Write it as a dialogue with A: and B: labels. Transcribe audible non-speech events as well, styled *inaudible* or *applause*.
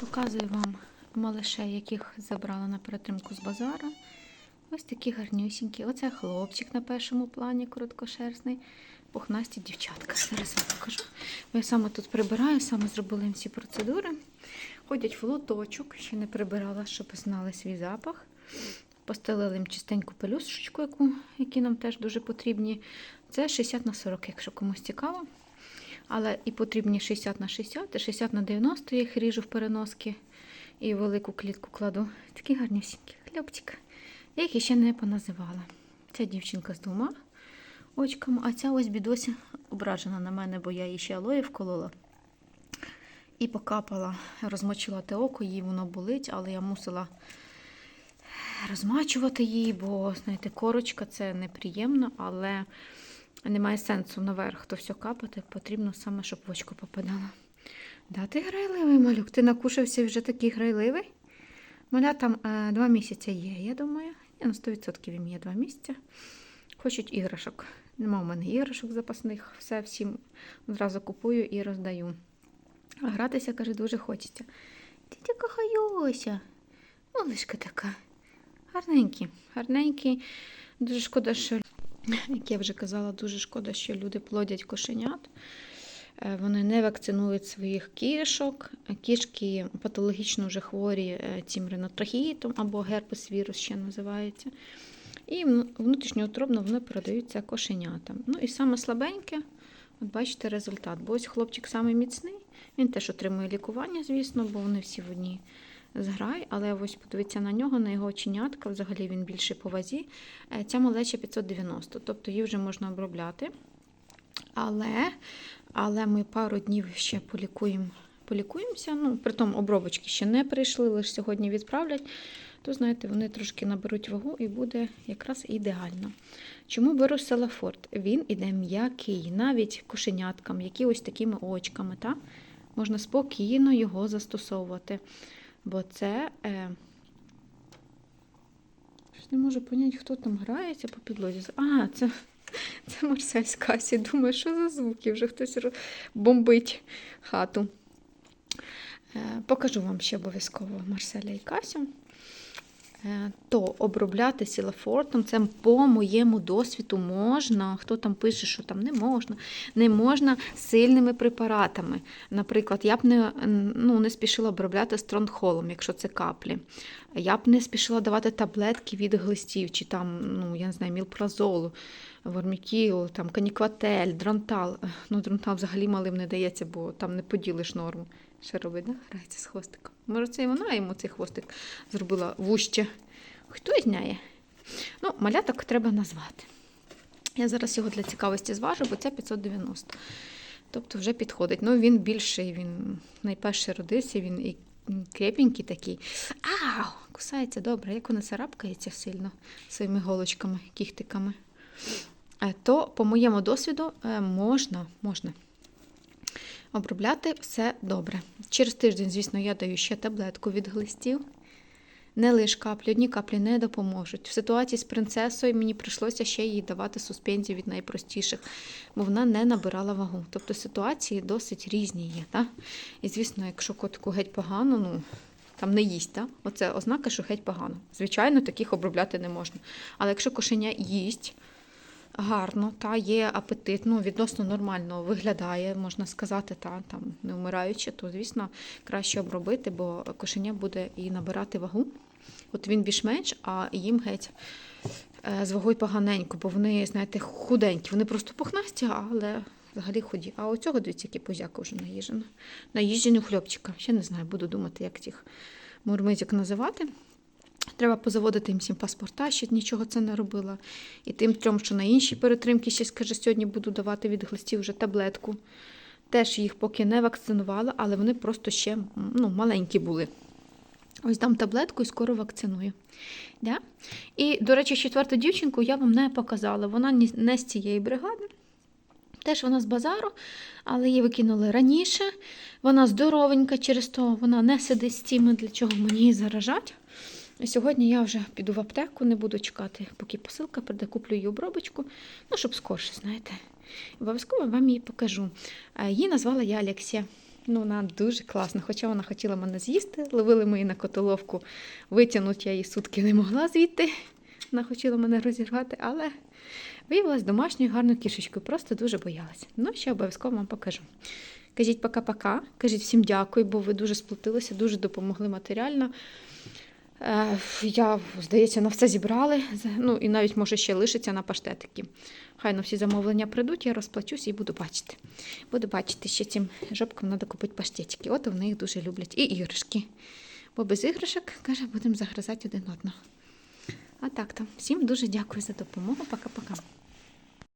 A: Показую вам малишей, яких забрала на перетримку з базара. Ось такі гарнюсінькі. Оце хлопчик на першому плані, короткошерстний. Пухнасті дівчатка. Зараз вам покажу. Я саме тут прибираю, саме зробила їм всі процедури. Ходять в лоточок, ще не прибирала, щоб знали свій запах. Постелили їм чистеньку пелюшечку, яку, які нам теж дуже потрібні. Це 60 на 40, якщо комусь цікаво. Але і потрібні 60 на 60, 60 на 90 я їх ріжу в переноски і велику клітку кладу. Такі гарнюсінькі хлопчик. Я їх ще не поназивала. Ця дівчинка з двома очками, а ця ось бідося ображена на мене, бо я їй ще алої вколола. І покапала, розмочила те око, їй воно болить, але я мусила розмачувати її, бо, знаєте, корочка це неприємно, але немає сенсу наверх то все капати, потрібно саме, щоб в очко попадало. Да, ти грайливий малюк, ти накушався вже такий грайливий. Маля там е, два місяці є, я думаю. Я на 100% їм є два місяці. Хочуть іграшок. Нема в мене іграшок запасних, все всім одразу купую і роздаю. А гратися, каже, дуже хочеться. Ти така хайося. Малишка така. Гарненькі, гарненькі. Дуже шкода, що, *laughs* як я вже казала, дуже шкода, що люди плодять кошенят. Е, Вони не вакцинують своїх кішок. Кішки патологічно вже хворі е, цим ринотрахеїтом або герпес вірус ще називається. І вну- внутрішньоутробно вони передаються кошенятам. Ну і саме слабеньке, от бачите результат. Бо ось хлопчик самий міцний, він теж отримує лікування, звісно, бо вони всі в одній зграї. Але ось подивіться на нього, на його оченятка, взагалі він більше по вазі. Е, Ця малеча 590, тобто її вже можна обробляти. Але, але ми пару днів ще полікуємо. Полікуємося, ну, при тому обробочки ще не прийшли, лише сьогодні відправлять, то, знаєте, вони трошки наберуть вагу і буде якраз ідеально. Чому беру селафорт? Він іде м'який, навіть кошеняткам, які ось такими очками, та? можна спокійно його застосовувати. Бо це. Е... Не можу поняти, хто там грається по підлозі. А, це, *laughs* це Марсель з Касі. Думаю, що за звуки? Вже хтось бомбить хату. Е, Покажу вам ще обов'язково Марселя і Касю. Е, То обробляти сілафортом, це по моєму досвіду можна. Хто там пише, що там не можна. Не можна сильними препаратами. Наприклад, я б не, ну, не спішила обробляти стронхолом, якщо це каплі. Я б не спішила давати таблетки від глистів, чи там, ну, я не знаю, мілпразолу, вормікіл, там, канікватель, дронтал. Ну, дронтал взагалі малим не дається, бо там не поділиш норму. Що робить, да? грається з хвостиком. Може, це і вона йому цей хвостик зробила вуще. Хто знає? Ну, маляток треба назвати. Я зараз його для цікавості зважу, бо це 590. Тобто вже підходить. Ну, він більший, він найперше родився, він і крепенький такий. Ау! Кусається добре, як вона царапкається сильно своїми голочками, кіхтиками. Е, То, по моєму досвіду, е, можна, можна обробляти все добре. Через тиждень, звісно, я даю ще таблетку від глистів. Не лише каплі, одні каплі не допоможуть. В ситуації з принцесою мені прийшлося ще їй давати суспензію від найпростіших, бо вона не набирала вагу. Тобто ситуації досить різні є. Так? І звісно, якщо котику геть погано, ну там не їсть, так? оце ознака, що геть погано. Звичайно, таких обробляти не можна. Але якщо кошеня їсть гарно, та є апетит, ну відносно нормально виглядає, можна сказати, та там не вмираючи, то звісно краще обробити, бо кошеня буде і набирати вагу. От він більш-менш, а їм геть е, з вагою поганенько, бо вони, знаєте, худенькі, вони просто пухнасті, але взагалі худі. А у цього, дивіться, який позяка вже наїжджено. Наїжджений хлопчика. Ще не знаю, буду думати, як цих мурмизок називати. Треба позаводити їм всім паспорта, ще нічого це не робила. І тим трьом, що на інші перетримки, ще скаже, сьогодні буду давати від глистів вже таблетку. Теж їх поки не вакцинувала, але вони просто ще ну, маленькі були. Ось дам таблетку і скоро вакциную. Да? І, до речі, четверту дівчинку я вам не показала. Вона не з цієї бригади. Теж вона з базару, але її викинули раніше. Вона здоровенька, через то вона не сидить з тими, для чого мені її заражать. Сьогодні я вже піду в аптеку, не буду чекати, поки посилка прийде, куплю її обробочку, ну, щоб скорше, знаєте. Обов'язково вам її покажу. Е, Її назвала я Алексія. Ну, вона дуже класна. Хоча вона хотіла мене з'їсти, ловили ми її на котоловку. Витягнути я її сутки не могла звідти. Вона хотіла мене розірвати, але виявилась домашньою гарною кішечкою. Просто дуже боялася. Ну, ще обов'язково вам покажу. Кажіть пока-пока. Кажіть всім дякую, бо ви дуже сплотилися, дуже допомогли матеріально. Е, Я, здається, на все зібрали. Ну і навіть може ще лишиться на паштетики. Хай на всі замовлення прийдуть, я розплачусь і буду бачити. Буду бачити, що цим жопкам треба купити паштетики. От вони їх дуже люблять. І іграшки. Бо без іграшок, каже, будемо загризати один одного. А так то. Всім дуже дякую за допомогу. Пока-пока.